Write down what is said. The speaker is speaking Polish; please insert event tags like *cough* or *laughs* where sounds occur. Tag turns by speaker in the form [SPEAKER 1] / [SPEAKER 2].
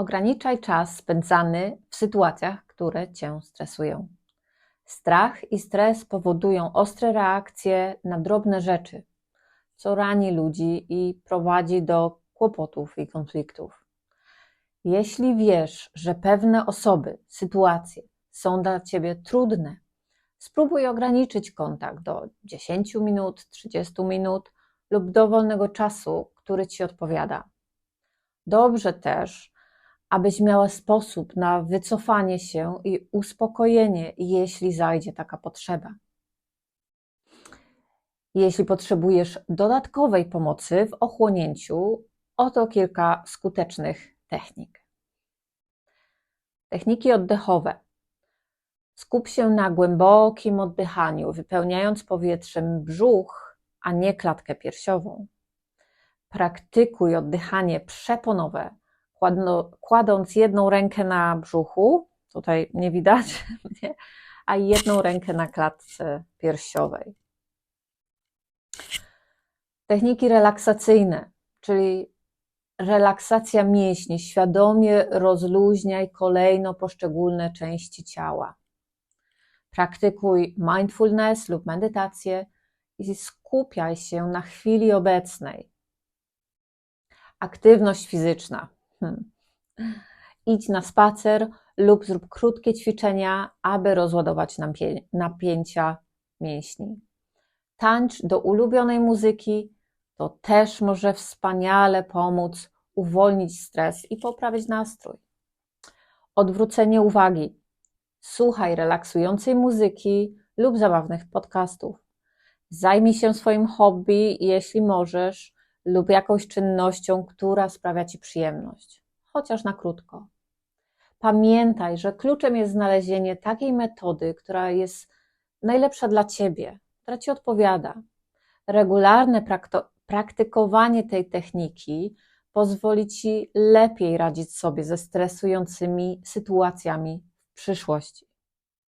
[SPEAKER 1] Ograniczaj czas spędzany w sytuacjach, które cię stresują. Strach i stres powodują ostre reakcje na drobne rzeczy, co rani ludzi i prowadzi do kłopotów i konfliktów. Jeśli wiesz, że pewne osoby, sytuacje są dla ciebie trudne, spróbuj ograniczyć kontakt do 10 minut, 30 minut lub dowolnego czasu, który ci odpowiada. Dobrze też, abyś miała sposób na wycofanie się i uspokojenie, jeśli zajdzie taka potrzeba. Jeśli potrzebujesz dodatkowej pomocy w ochłonięciu, oto kilka skutecznych technik. Techniki oddechowe. Skup się na głębokim oddychaniu, wypełniając powietrzem brzuch, a nie klatkę piersiową. Praktykuj oddychanie przeponowe, kładąc jedną rękę na brzuchu, tutaj nie widać, *laughs* nie? a jedną rękę na klatce piersiowej. Techniki relaksacyjne, czyli relaksacja mięśni. Świadomie rozluźniaj kolejno poszczególne części ciała. Praktykuj mindfulness lub medytację i skupiaj się na chwili obecnej. Aktywność fizyczna. Hmm. Idź na spacer lub zrób krótkie ćwiczenia, aby rozładować napięcia mięśni. Tańcz do ulubionej muzyki, to też może wspaniale pomóc uwolnić stres i poprawić nastrój. Odwrócenie uwagi. Słuchaj relaksującej muzyki lub zabawnych podcastów. Zajmij się swoim hobby, jeśli możesz, lub jakąś czynnością, która sprawia Ci przyjemność, chociaż na krótko. Pamiętaj, że kluczem jest znalezienie takiej metody, która jest najlepsza dla Ciebie, która Ci odpowiada. Regularne praktykowanie tej techniki pozwoli Ci lepiej radzić sobie ze stresującymi sytuacjami w przyszłości.